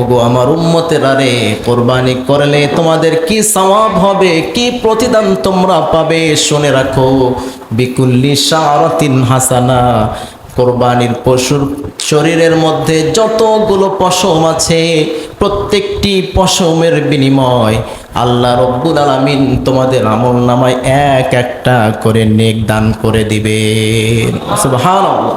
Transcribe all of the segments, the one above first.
ওগো আমার উম্মতেরা রে, কোরবানি করলে তোমাদের কি সওয়াব হবে? কি প্রতিদান তোমরা পাবে? শুনে রাখো। বিকুল্লি শারতিন হাসানা। কোরবানির পশুর শরীরের মধ্যে যতগুলো পশম আছে, প্রত্যেকটি পশমের বিনিময় আল্লাহ রব্বুল আলামিন তোমাদের আমল নামায় এক একটা করে নেক দান করে দিবে সুবহানাল্লাহ।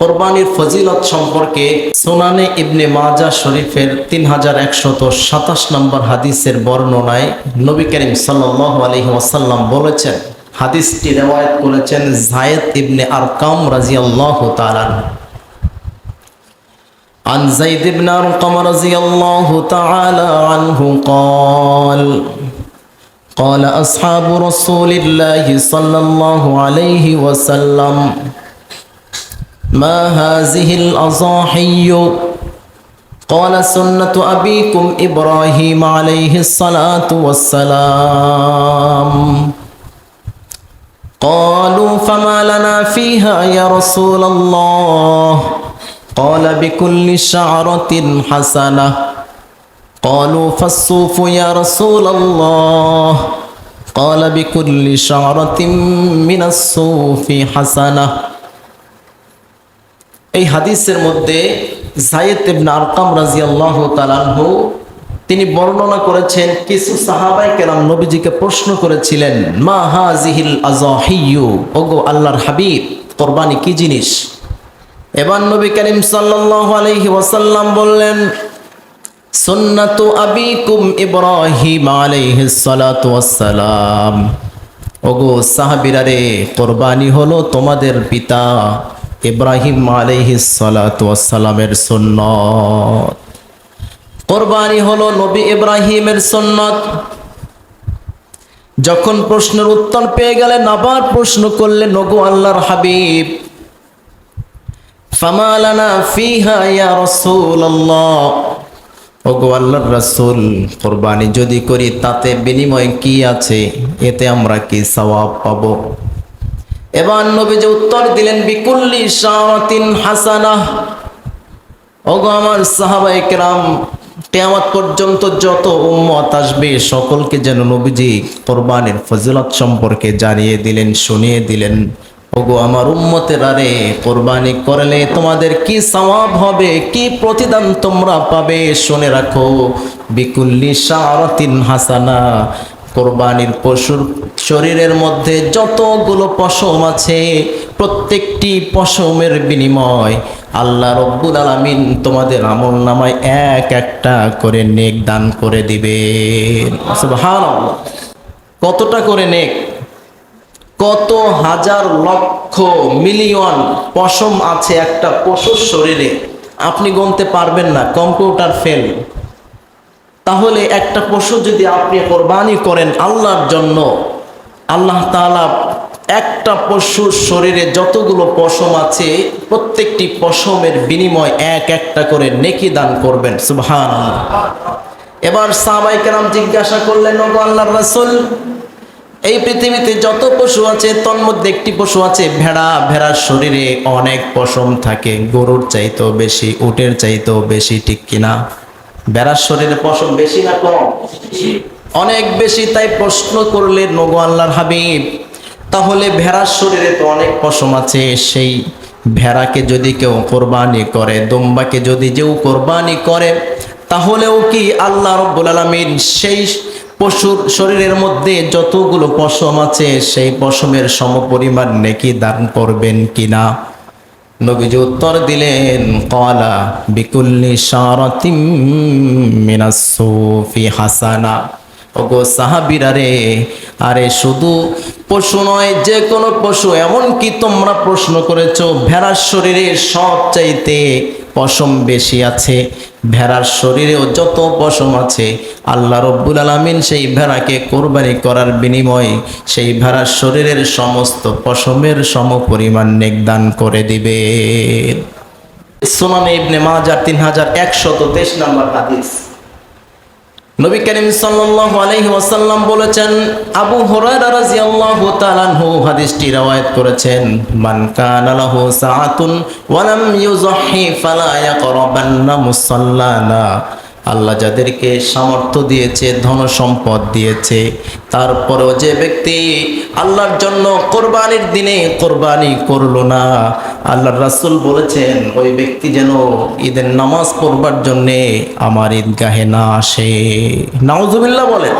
কোরবানির ফজিলত সম্পর্কে সোনানে ইবনে মাজা শরীফের তিন হাজার একশত সাতাশ নম্বর হাদিসের বর্ণনায় নবী করিম সাল্লাহ আলহি ওয়াসাল্লাম বলেছেন হাদিসটি রেওয়ায়ত করেছেন জায়েদ ইবনে আরকাম রাজিয়াল্লাহ তালান عن زيد بن أرقم رضي الله تعالى عنه قال قال أصحاب رسول الله صلى الله عليه وسلم ما هذه الأضاحي؟ قال سنة أبيكم إبراهيم عليه الصلاة والسلام. قالوا فما لنا فيها يا رسول الله؟ قال بكل شعرة حسنة. قالوا فالصوف يا رسول الله. قال بكل شعرة من الصوف حسنة. এই হাদিসের মধ্যে তিনি বর্ণনা করেছেন, কিছু সাহাবাই কেরাম নবীজিকে প্রশ্ন করেছিলেন, মা হাজিহিল ওগো আল্লাহর হাবিব কোরবানি কি জিনিস? এবার নবী করিম সাল্লাল্লাহু আলাইহি ওয়াসাল্লাম বললেন, সুন্নাতু আবিকুম ওগো সাহাবীরা কোরবানি হলো তোমাদের পিতা ইব্রাহিম সালাতু ওয়াসসালামের কোরবানি হলো নবী ইব্রাহিমের সুন্নত। যখন প্রশ্নের উত্তর পেয়ে গেলেন, আবার প্রশ্ন করলেন নগো আল্লাহর হাবিব কোরবানি যদি করি, তাতে বিনিময় কি আছে? এতে আমরা কি সওয়াব পাবো? এবার নবী যে উত্তর দিলেন, বিকুল্লি শাওয়াতিন হাসানা। ওগো আমার সাহাবায়ে কেরাম কিয়ামত পর্যন্ত যত উম্মত আসবে, সকলকে যেন নবীজি কোরবানির ফজিলত সম্পর্কে জানিয়ে দিলেন, শুনিয়ে দিলেন। ওগো আমার উম্মতের রে, কোরবানি করলে তোমাদের কি সওয়াব হবে, কি প্রতিদান তোমরা পাবে, শুনে রাখো। বিকুল্লি শারাতিন হাসানা কোরবানির পশুর শরীরের মধ্যে যতগুলো পশম আছে, প্রত্যেকটি পশমের বিনিময় আল্লাহ রব্বুল আলামিন তোমাদের আমল নামায় এক একটা করে নেক দান করে দিবে কতটা করে নেক? কত হাজার লক্ষ মিলিয়ন পশম আছে একটা পশুর শরীরে। আপনি গনতে পারবেন না, কম্পিউটার ফেল। তাহলে একটা পশু যদি আপনি কোরবানি করেন আল্লাহর জন্য, আল্লাহ তাআলা একটা পশুর শরীরে যতগুলো পশম আছে, প্রত্যেকটি পশমের বিনিময় এক একটা করে নেকি দান করবেন। সুবহান এবার সাহাবাই কেরাম জিজ্ঞাসা করলেন, ওগো আল্লাহর রাসূল, এই পৃথিবীতে যত পশু আছে তন্মধ্যে একটি পশু আছে, ভেড়া, ভেড়ার শরীরে অনেক পশম থাকে, গরুর চাইতেও বেশি, উটের চাইতেও বেশি, ঠিক কিনা? ভেড়ার শরীরে পশম বেশি না কম? অনেক বেশি, তাই প্রশ্ন করলে, নগো আল্লাহর হাবিব, তাহলে ভেড়ার শরীরে তো অনেক পশম আছে, সেই ভেড়াকে যদি কেউ কোরবানি করে, দুম্বাকে যদি কেউ কোরবানি করে, তাহলেও কি আল্লাহ রব্বুল আলমিন সেই পশুর শরীরের মধ্যে যতগুলো পশম আছে, সেই পশমের সমপরিমাণ নেকি দান করবেন কিনা? নবীজি উত্তর দিলেন কলা বিকুল্লি শারাতিম মিনাস সুফি হাসানা। ওগো সাহাবিরা রে, আরে শুধু পশু নয়, যে কোনো পশু এমন কি তোমরা প্রশ্ন করেছ, ভেড়ার শরীরে সব চাইতে পশম বেশি আছে। ভেড়ার শরীরেও যত পশম আছে, আল্লাহ রব্বুল আলমিন সেই ভেড়াকে কোরবানি করার বিনিময়ে সেই ভেড়ার শরীরের সমস্ত পশমের সম পরিমাণ নেকদান করে দিবে। সোনানে ইবনে মাজার তিন হাজার একশত তেইশ নম্বর হাদিস। নবী করিম সাল্লাল্লাহু আলাইহি ওয়াসাল্লাম বলেছেন, আবু হুরায়রা রাদিয়াল্লাহু তাআলা আনহু হাদিসটি রওয়ায়াত করেছেন, মান কানা লাহু সাআতুন ওয়া লাম ইউযহি ফালা ইয়াকরাবান্না মুসাল্লানা। আল্লাহ যাদেরকে সামর্থ্য দিয়েছে ধন সম্পদ দিয়েছে, তারপরেও যে ব্যক্তি আল্লাহর জন্য কোরবানির দিনে কোরবানি করল না, আল্লাহর রাসূল বলেছেন, ওই ব্যক্তি যেন ঈদের নামাজ পড়বার জন্যে আমার ঈদগাহে না আসে। নাউজুবিল্লাহ বলেন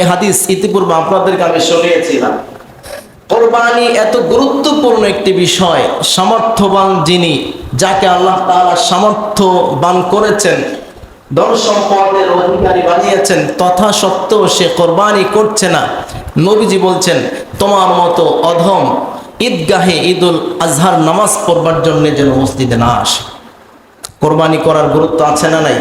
এ হাদিস ইতিপূর্বে আপনাদেরকে আমি শুনিয়েছিলাম। কোরবানি এত গুরুত্বপূর্ণ একটি বিষয়, সামর্থ্যবান যিনি, যাকে আল্লাহ তাআলা সামর্থ্যবান করেছেন ধন সম্পদের অধিকারী বানিয়েছেন, তথা সত্ত্বেও সে কোরবানি করছে না। নবীজি বলছেন, তোমার মতো অধম ঈদগাহে ঈদুল আজহার নামাজ পড়বার জন্য যেন মসজিদে না আসে। কোরবানি করার গুরুত্ব আছে না নাই?